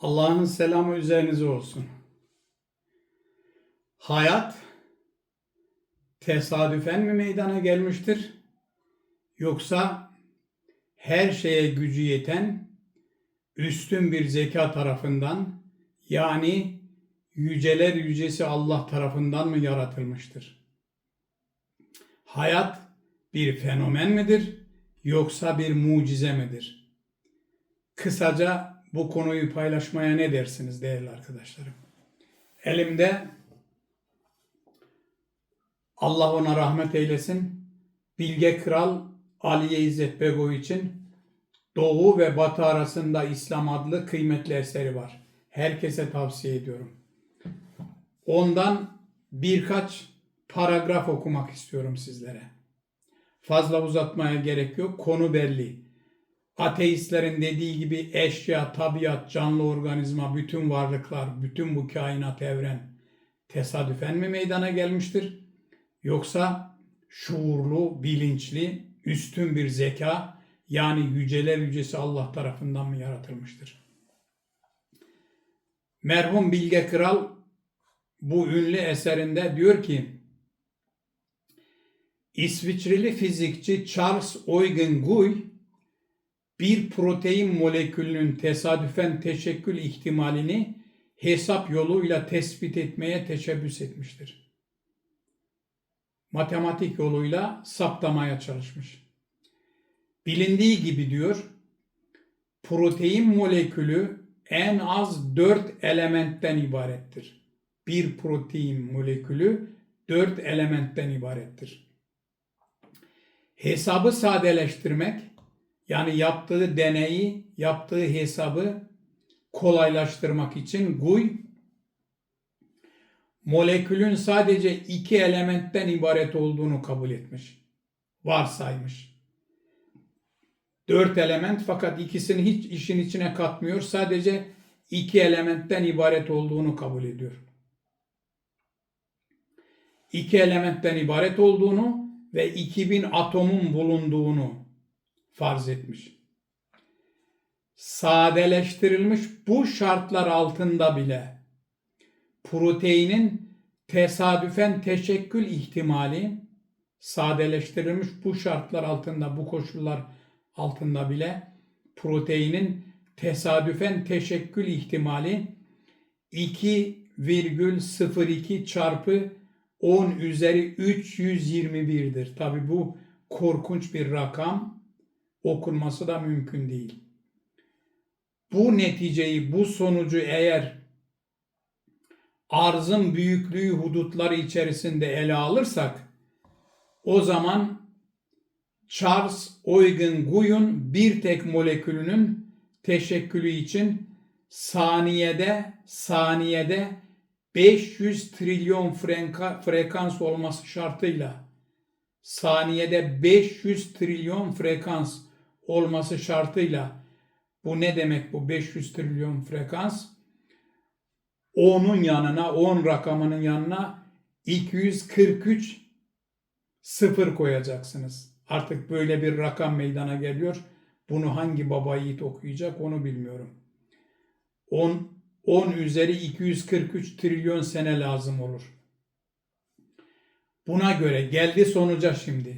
Allah'ın selamı üzerinize olsun. Hayat tesadüfen mi meydana gelmiştir? Yoksa her şeye gücü yeten üstün bir zeka tarafından yani yüceler yücesi Allah tarafından mı yaratılmıştır? Hayat bir fenomen midir yoksa bir mucize midir? Kısaca bu konuyu paylaşmaya ne dersiniz değerli arkadaşlarım? Elimde Allah ona rahmet eylesin. Bilge Kral Aliye İzzet Begoviç'in Doğu ve Batı arasında İslam adlı kıymetli eseri var. Herkese tavsiye ediyorum. Ondan birkaç paragraf okumak istiyorum sizlere. Fazla uzatmaya gerek yok. Konu belli. Ateistlerin dediği gibi eşya, tabiat, canlı organizma, bütün varlıklar, bütün bu kainat evren tesadüfen mi meydana gelmiştir? Yoksa şuurlu, bilinçli, üstün bir zeka yani yüceler yücesi Allah tarafından mı yaratılmıştır? Merhum Bilge Kral bu ünlü eserinde diyor ki İsviçreli fizikçi Charles Eugen Guy bir protein molekülünün tesadüfen teşekkül ihtimalini hesap yoluyla tespit etmeye teşebbüs etmiştir. Matematik yoluyla saptamaya çalışmış. Bilindiği gibi diyor, protein molekülü en az 4 elementten ibarettir. Bir protein molekülü 4 elementten ibarettir. Hesabı sadeleştirmek yani yaptığı deneyi, yaptığı hesabı kolaylaştırmak için Guy molekülün sadece iki elementten ibaret olduğunu kabul etmiş. Varsaymış. Dört element fakat ikisini hiç işin içine katmıyor. Sadece iki elementten ibaret olduğunu kabul ediyor. İki elementten ibaret olduğunu ve 2000 atomun bulunduğunu farz etmiş. Sadeleştirilmiş bu şartlar altında bile proteinin tesadüfen teşekkül ihtimali sadeleştirilmiş bu şartlar altında bu koşullar altında bile proteinin tesadüfen teşekkül ihtimali 2,02 çarpı 10 üzeri 321'dir. Tabi bu korkunç bir rakam okunması da mümkün değil. Bu neticeyi, bu sonucu eğer arzın büyüklüğü hudutları içerisinde ele alırsak o zaman Charles Eugen Guy'un bir tek molekülünün teşekkülü için saniyede saniyede 500 trilyon frekans olması şartıyla saniyede 500 trilyon frekans olması şartıyla bu ne demek bu 500 trilyon frekans? 10'un yanına 10 rakamının yanına 243 sıfır koyacaksınız. Artık böyle bir rakam meydana geliyor. Bunu hangi baba yiğit okuyacak onu bilmiyorum. 10 10 üzeri 243 trilyon sene lazım olur. Buna göre geldi sonuca şimdi.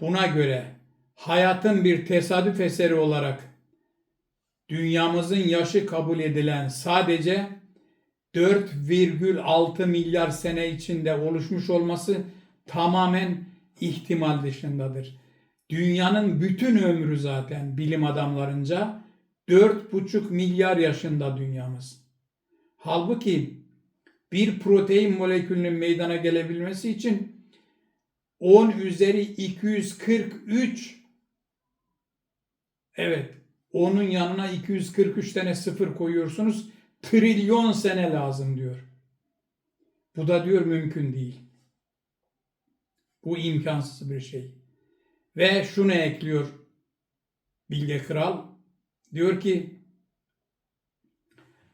Buna göre hayatın bir tesadüf eseri olarak dünyamızın yaşı kabul edilen sadece 4,6 milyar sene içinde oluşmuş olması tamamen ihtimal dışındadır. Dünyanın bütün ömrü zaten bilim adamlarınca 4,5 milyar yaşında dünyamız. Halbuki bir protein molekülünün meydana gelebilmesi için 10 üzeri 243 evet onun yanına 243 tane sıfır koyuyorsunuz trilyon sene lazım diyor. Bu da diyor mümkün değil. Bu imkansız bir şey. Ve şunu ekliyor Bilge Kral. Diyor ki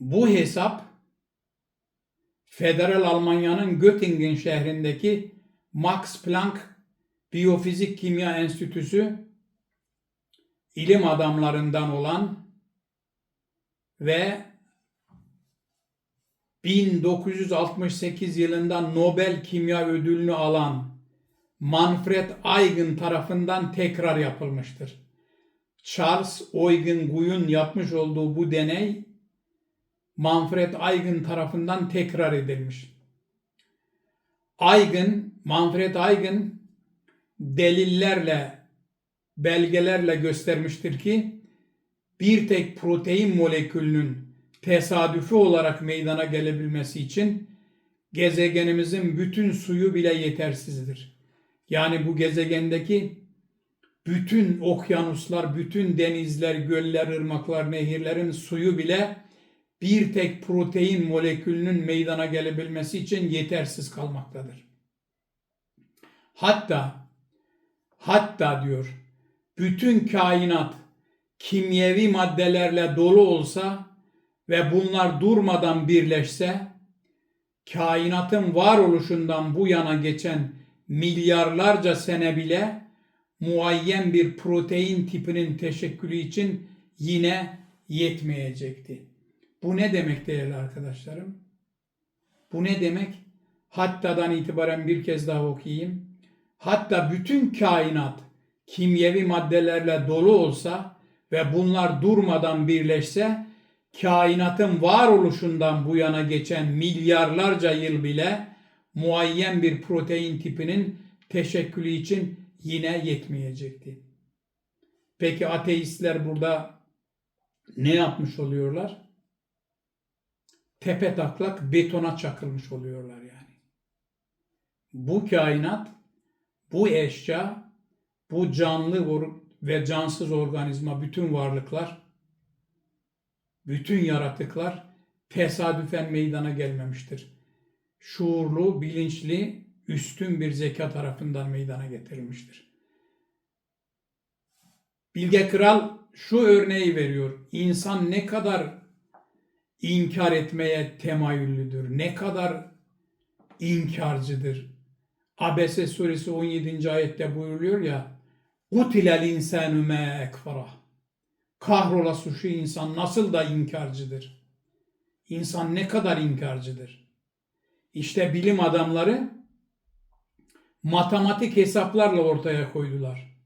bu hesap Federal Almanya'nın Göttingen şehrindeki Max Planck Biyofizik Kimya Enstitüsü ilim adamlarından olan ve 1968 yılında Nobel Kimya Ödülünü alan Manfred Eigen tarafından tekrar yapılmıştır. Charles Eugen Guy'un yapmış olduğu bu deney Manfred Eigen tarafından tekrar edilmiş. Eigen, Manfred Eigen delillerle, belgelerle göstermiştir ki bir tek protein molekülünün tesadüfi olarak meydana gelebilmesi için gezegenimizin bütün suyu bile yetersizdir. Yani bu gezegendeki bütün okyanuslar, bütün denizler, göller, ırmaklar, nehirlerin suyu bile bir tek protein molekülünün meydana gelebilmesi için yetersiz kalmaktadır. Hatta hatta diyor bütün kainat kimyevi maddelerle dolu olsa ve bunlar durmadan birleşse kainatın varoluşundan bu yana geçen milyarlarca sene bile muayyen bir protein tipinin teşekkülü için yine yetmeyecekti. Bu ne demek değerli arkadaşlarım? Bu ne demek? Hatta'dan itibaren bir kez daha okuyayım. Hatta bütün kainat kimyevi maddelerle dolu olsa ve bunlar durmadan birleşse kainatın varoluşundan bu yana geçen milyarlarca yıl bile muayyen bir protein tipinin teşekkülü için yine yetmeyecekti. Peki ateistler burada ne yapmış oluyorlar? Tepe taklak betona çakılmış oluyorlar yani. Bu kainat, bu eşya, bu canlı ve cansız organizma, bütün varlıklar, bütün yaratıklar tesadüfen meydana gelmemiştir. Şuurlu, bilinçli, üstün bir zeka tarafından meydana getirilmiştir. Bilge Kral şu örneği veriyor. İnsan ne kadar inkar etmeye temayüllüdür, ne kadar inkarcıdır. Abese suresi 17. ayette buyuruluyor ya Utilel insanu me ekfara. Kahrolası şu insan nasıl da inkarcıdır. İnsan ne kadar inkarcıdır. İşte bilim adamları matematik hesaplarla ortaya koydular.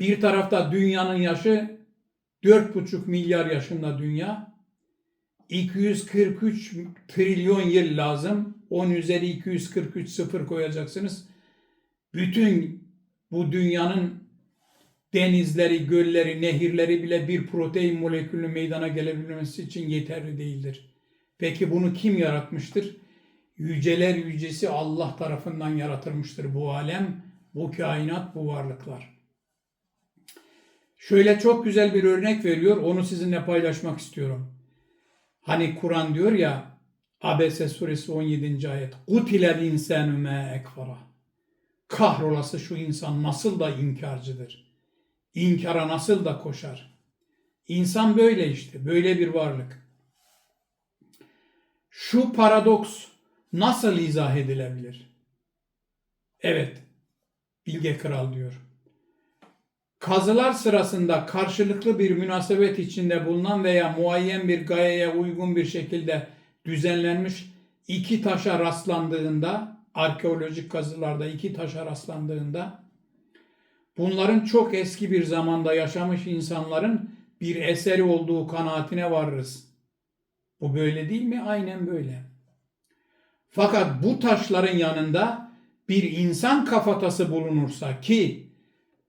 Bir tarafta dünyanın yaşı 4,5 milyar yaşında dünya. 243 trilyon yıl lazım. 10 üzeri 243 sıfır koyacaksınız. Bütün bu dünyanın denizleri, gölleri, nehirleri bile bir protein molekülü meydana gelebilmesi için yeterli değildir. Peki bunu kim yaratmıştır? Yüceler yücesi Allah tarafından yaratılmıştır bu alem, bu kainat, bu varlıklar. Şöyle çok güzel bir örnek veriyor, onu sizinle paylaşmak istiyorum. Hani Kur'an diyor ya, Abese suresi 17. ayet. Kutilel insanu me ekfara. Kahrolası şu insan nasıl da inkarcıdır. İnkara nasıl da koşar. İnsan böyle işte, böyle bir varlık. Şu paradoks nasıl izah edilebilir? Evet, Bilge Kral diyor. Kazılar sırasında karşılıklı bir münasebet içinde bulunan veya muayyen bir gayeye uygun bir şekilde düzenlenmiş iki taşa rastlandığında, arkeolojik kazılarda iki taşa rastlandığında, bunların çok eski bir zamanda yaşamış insanların bir eseri olduğu kanaatine varırız. Bu böyle değil mi? Aynen böyle. Fakat bu taşların yanında bir insan kafatası bulunursa ki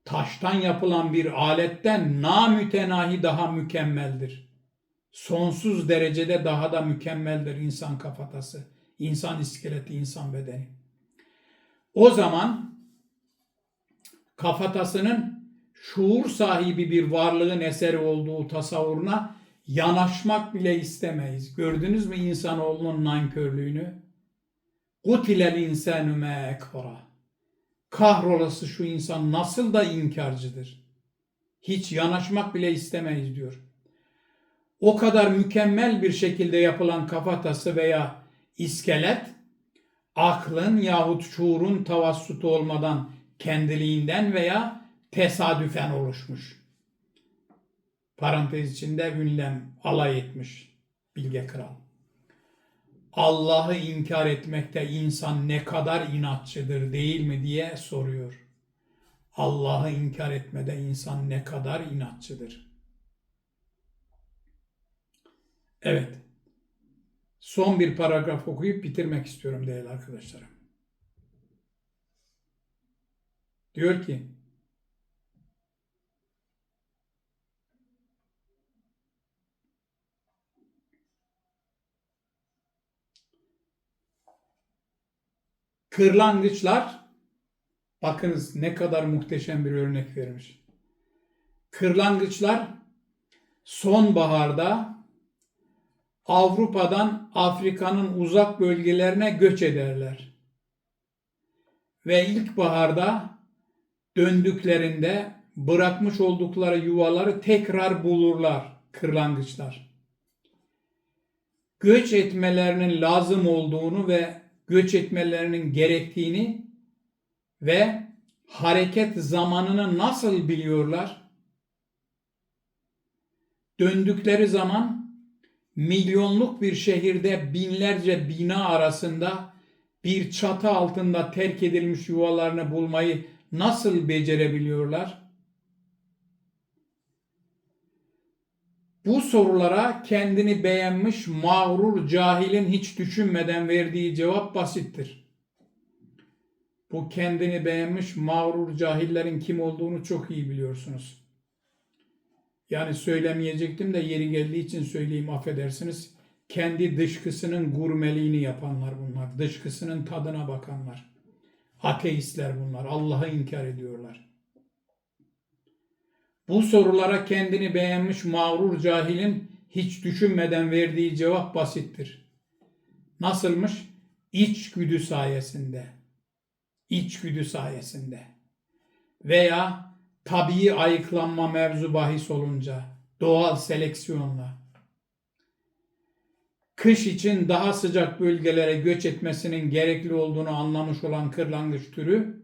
taştan yapılan bir aletten namütenahi daha mükemmeldir. Sonsuz derecede daha da mükemmeldir insan kafatası, insan iskeleti, insan bedeni. O zaman kafatasının şuur sahibi bir varlığın eseri olduğu tasavvuruna yanaşmak bile istemeyiz. Gördünüz mü insanoğlunun nankörlüğünü? Kutilel insanu me ekfara. Kahrolası şu insan nasıl da inkarcıdır. Hiç yanaşmak bile istemeyiz diyor. O kadar mükemmel bir şekilde yapılan kafatası veya iskelet aklın yahut şuurun tavassutu olmadan kendiliğinden veya tesadüfen oluşmuş. Parantez içinde ünlem alay etmiş Bilge Kral. Allah'ı inkar etmekte insan ne kadar inatçıdır değil mi diye soruyor. Allah'ı inkar etmede insan ne kadar inatçıdır. Evet. Son bir paragraf okuyup bitirmek istiyorum değerli arkadaşlarım. Diyor ki Kırlangıçlar bakınız ne kadar muhteşem bir örnek vermiş. Kırlangıçlar sonbaharda Avrupa'dan Afrika'nın uzak bölgelerine göç ederler. Ve ilkbaharda döndüklerinde bırakmış oldukları yuvaları tekrar bulurlar kırlangıçlar. Göç etmelerinin lazım olduğunu ve göç etmelerinin gerektiğini ve hareket zamanını nasıl biliyorlar? Döndükleri zaman milyonluk bir şehirde binlerce bina arasında bir çatı altında terk edilmiş yuvalarını bulmayı nasıl becerebiliyorlar? Bu sorulara kendini beğenmiş mağrur cahilin hiç düşünmeden verdiği cevap basittir. Bu kendini beğenmiş mağrur cahillerin kim olduğunu çok iyi biliyorsunuz. Yani söylemeyecektim de yeri geldiği için söyleyeyim affedersiniz. Kendi dışkısının gurmeliğini yapanlar bunlar. Dışkısının tadına bakanlar. Ateistler bunlar. Allah'ı inkar ediyorlar. Bu sorulara kendini beğenmiş mağrur cahilin hiç düşünmeden verdiği cevap basittir. Nasılmış? İçgüdü sayesinde. İçgüdü sayesinde. Veya tabii ayıklanma mevzu bahis olunca, doğal seleksiyonla. Kış için daha sıcak bölgelere göç etmesinin gerekli olduğunu anlamış olan kırlangıç türü,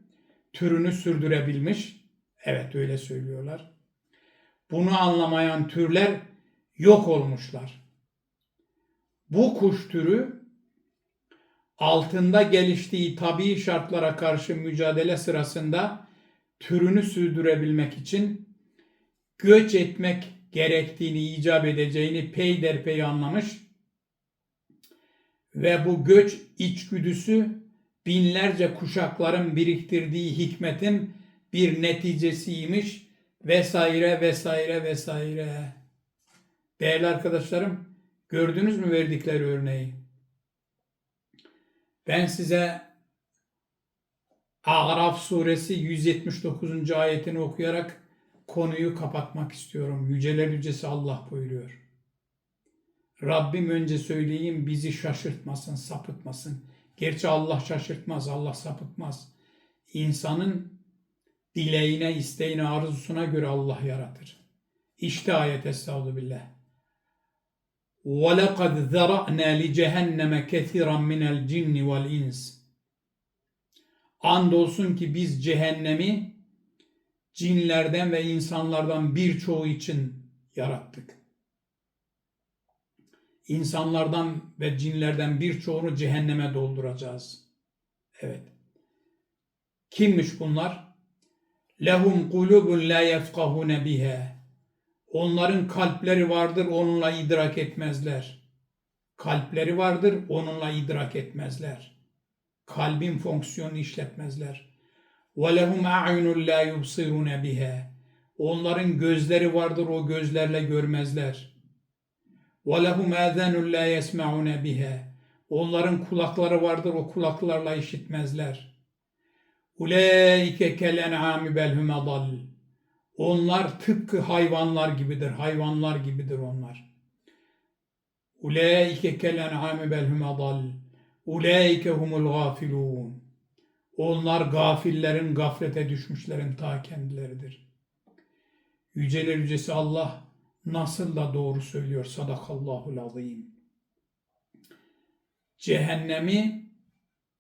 türünü sürdürebilmiş. Evet öyle söylüyorlar. Bunu anlamayan türler yok olmuşlar. Bu kuş türü altında geliştiği tabii şartlara karşı mücadele sırasında türünü sürdürebilmek için göç etmek gerektiğini icap edeceğini peyderpey anlamış ve bu göç içgüdüsü binlerce kuşakların biriktirdiği hikmetin bir neticesiymiş vesaire vesaire vesaire. Değerli arkadaşlarım gördünüz mü verdikleri örneği? Ben size Araf suresi 179. ayetini okuyarak konuyu kapatmak istiyorum. Yüceler yücesi Allah buyuruyor. Rabbim önce söyleyeyim bizi şaşırtmasın, sapıtmasın. Gerçi Allah şaşırtmaz, Allah sapıtmaz. İnsanın dileğine, isteğine, arzusuna göre Allah yaratır. İşte ayet Estağfirullah. وَلَقَدْ ذَرَأْنَا لِجَهَنَّمَ كَثِيرًا مِنَ الْجِنِّ وَالْاِنْسِ Andolsun ki biz cehennemi cinlerden ve insanlardan birçoğu için yarattık. İnsanlardan ve cinlerden birçoğunu cehenneme dolduracağız. Evet. Kimmiş bunlar? Lehum kulubun la yefkahune biha. Onların kalpleri vardır, onunla idrak etmezler. Kalpleri vardır, onunla idrak etmezler. Kalbin fonksiyonunu işletmezler. Lehum a'yunun la yubsirune biha. Onların gözleri vardır, o gözlerle görmezler. Lehum âzânun la yesma'une biha. Onların kulakları vardır, o kulaklarla işitmezler. Kel en'ami belhum adal. Onlar tıpkı hayvanlar gibidir. Hayvanlar gibidir onlar. Ulaike kel en'ami belhum adal. Ulaike humul gafilun. Onlar gafillerin, gaflete düşmüşlerin ta kendileridir. Yüceler yücesi Allah nasıl da doğru söylüyor. Sadakallahul azim. Cehennemi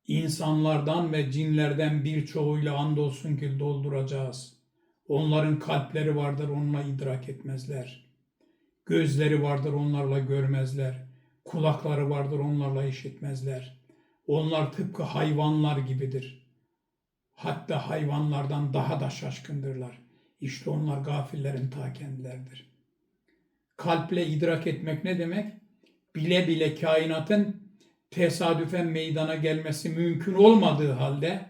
insanlardan ve cinlerden birçoğuyla andolsun ki dolduracağız. Onların kalpleri vardır, onunla idrak etmezler. Gözleri vardır onlarla görmezler. Kulakları vardır onlarla işitmezler. Onlar tıpkı hayvanlar gibidir. Hatta hayvanlardan daha da şaşkındırlar. İşte onlar gafillerin ta kendileridir. Kalple idrak etmek ne demek? Bile bile kainatın tesadüfen meydana gelmesi mümkün olmadığı halde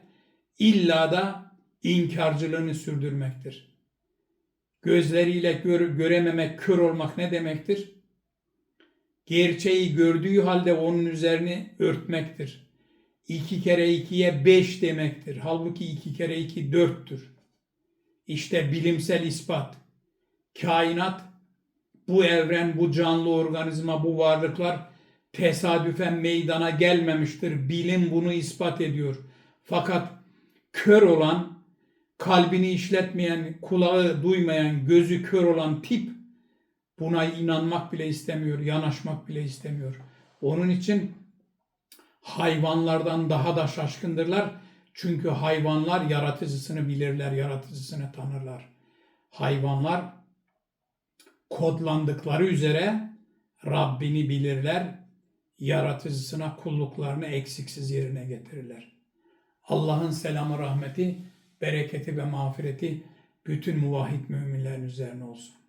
illa da inkarcılığını sürdürmektir. Gözleriyle gör- görememek, kör olmak ne demektir? Gerçeği gördüğü halde onun üzerini örtmektir. İki kere ikiye beş demektir. Halbuki iki kere iki dörttür. İşte bilimsel ispat. Kainat, bu evren, bu canlı organizma, bu varlıklar tesadüfen meydana gelmemiştir. Bilim bunu ispat ediyor. Fakat kör olan, kalbini işletmeyen, kulağı duymayan, gözü kör olan tip buna inanmak bile istemiyor, yanaşmak bile istemiyor. Onun için hayvanlardan daha da şaşkındırlar. Çünkü hayvanlar yaratıcısını bilirler, yaratıcısını tanırlar. Hayvanlar kodlandıkları üzere Rabbini bilirler, yaratıcısına kulluklarını eksiksiz yerine getirirler. Allah'ın selamı, rahmeti, bereketi ve mağfireti bütün muvahhid müminlerin üzerine olsun.